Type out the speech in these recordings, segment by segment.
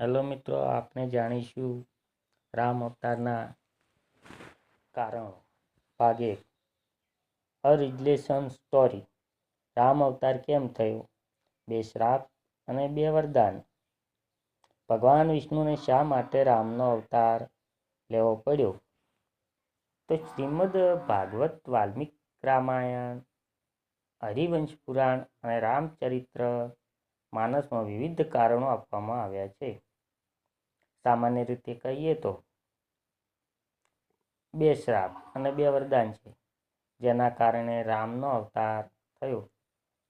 Hello મિત્રો આપણે જાણીશું રામ અવતારના કારણો ભાગ એક. અ રિલેશન સ્ટોરી રામ અવતાર કેમ થયો? બે શ્રાપ અને બે વરદાન. ભગવાન વિષ્ણુને શા માટે રામનો અવતાર લેવો પડ્યો? તો શ્રીમદ ભાગવત વાલ્મિક રામાયણ, હરિવંશ પુરાણ અને રામચરિત્ર માનસમાં વિવિધ કારણો આપવામાં આવ્યા છે. સામાન્ય રીતે કહીએ તો બે શ્રાપ અને બે વરદાન છે. જેના કારણે રામનો અવતાર થયો.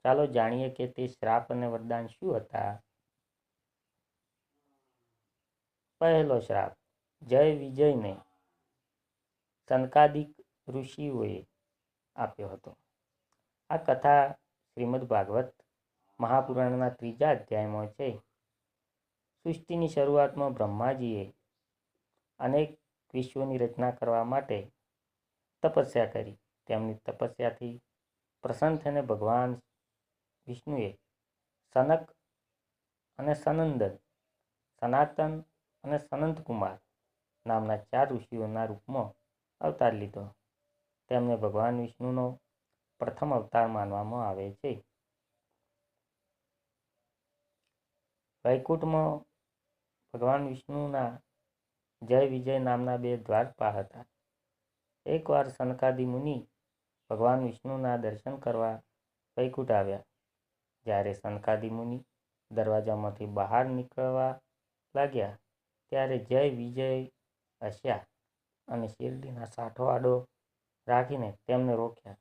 ચાલો જાણીએ કે તે શ્રાપ અને વરદાન શું હતા? પહેલો શ્રાપ, જય વિજયને સંકાદિક ઋષિઓએ આપ્યો હતો. આ કથા શ્રીમદ ભાગવત મહાપુરાણના ત્રીજા અધ્યાયમાં છે. સૃષ્ટિની શરૂઆતમાં બ્રહ્માજીએ અનેક વિશ્વની રચના કરવા માટે તપસ્યા કરી. તેમની તપસ્યાથી પ્રસન્ન થઈને ભગવાન વિષ્ણુએ સનક અને સનંદન, સનાતન અને સનંતકુમાર નામના ચાર ઋષિઓના રૂપમાં અવતાર લીધો. તેમને ભગવાન વિષ્ણુનો પ્રથમ અવતાર માનવામાં આવે છે. વૈકુંઠમાં ભગવાન વિષ્ણુના જય વિજય નામના બે દ્વારપા હતા. એકવાર સનકાદિ મુનિ ભગવાન વિષ્ણુના દર્શન કરવા વૈકુંઠ આવ્યા. જ્યારે સનકાદિ મુનિ દરવાજામાંથી બહાર નીકળવા લાગ્યા, ત્યારે જય વિજય હસ્યા અને શિરડીના સાઠો આડો રાખીને તેમને રોક્યા.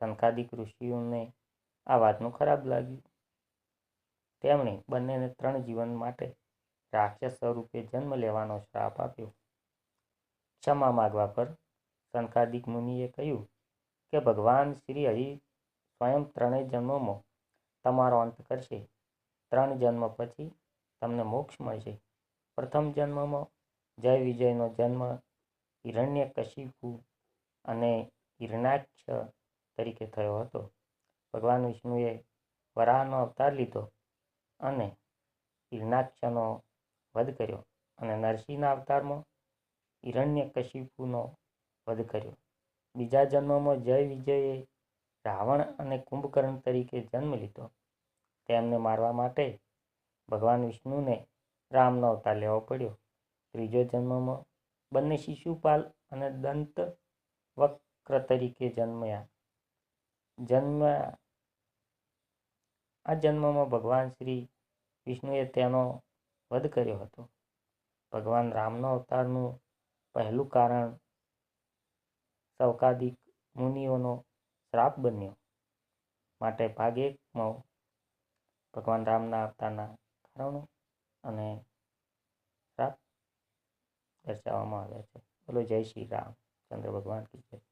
સનકાદિક ઋષિઓને આ વાતનું ખરાબ લાગ્યું. તેમણે બંનેને ત્રણ જીવન માટે રાક્ષસ સ્વરૂપે જન્મ લેવાનો શ્રાપ આપ્યો. ક્ષમા માગવા પર શંકાદિક મુનિએ કહ્યું કે ભગવાન શ્રી હરિ સ્વયં ત્રણેય જન્મોમાં તમારો અંત કરશે. ત્રણ જન્મ પછી તમને મોક્ષ મળશે. પ્રથમ જન્મમાં જય વિજયનો જન્મ હિરણ્ય કશિપુ અને હિરણાક્ષ તરીકે થયો હતો. ભગવાન વિષ્ણુએ વરાહનો અવતાર લીધો અને હિરણાક્ષનો વધ કર્યો અને નરસિંહના અવતારમાં હિરણ્ય કશિપુનો વધ કર્યો. બીજા જન્મમાં જય વિજયે રાવણ અને કુંભકર્ણ તરીકે જન્મ લીધો. તેમને મારવા માટે ભગવાન વિષ્ણુને રામનો અવતાર લેવો પડ્યો. ત્રીજો જન્મમાં બંને શિશુપાલ અને દંત વક્ર તરીકે જન્મ્યા. જન્મ્યા, આ જન્મમાં ભગવાન શ્રી વિષ્ણુએ તેનો વધ કર્યો હતો. ભગવાન રામનો અવતારનું પહેલું કારણ સૌકાદિક મુનિઓનો શ્રાપ બન્યો. માટે ભાગ એકમાં ભગવાન રામના અવતારના કારણો અને શ્રાપ દર્શાવવામાં આવ્યા છે. બોલો જય શ્રી રામ. ચંદ્ર ભગવાન કી જય.